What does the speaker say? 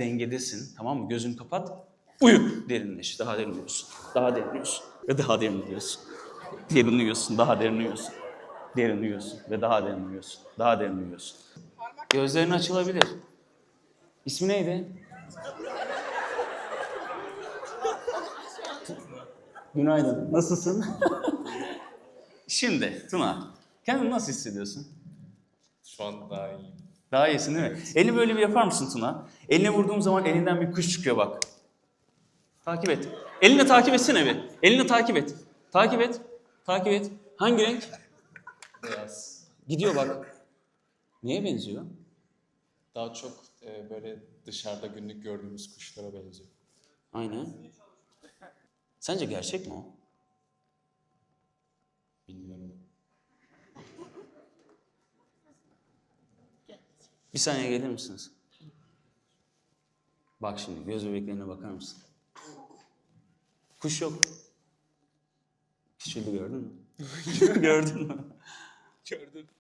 dengedesin. Tamam mı? Gözünü kapat. Uyu. Derinleş. Daha derin uyuyorsun. Daha derin uyuyorsun. Ve daha derin uyuyorsun. Derin uyuyorsun. Daha derin uyuyorsun. Derin uyuyorsun. Ve daha derin uyuyorsun. Daha derin uyuyorsun. Gözlerin açılabilir. İsmi neydi? Günaydın. Nasılsın? Şimdi Tuna, kendini nasıl hissediyorsun? Şu an daha iyi. Daha iyisin değil mi? Elini böyle bir yapar mısın Tuna? Eline vurduğum zaman elinden bir kuş çıkıyor bak. Takip et. Elini takip etsene bir. Elini takip et. Takip et. Takip et. Hangi renk? Beyaz. Gidiyor bak. Neye benziyor? Daha çok e, böyle dışarıda günlük gördüğümüz kuşlara benziyor. Aynen. Sence gerçek mi o? Bir saniye gelir misiniz? Bak şimdi göz bebeklerine bakar mısın? Kuş yok. Küçüldü gördün mü? gördün mü? Gördüm.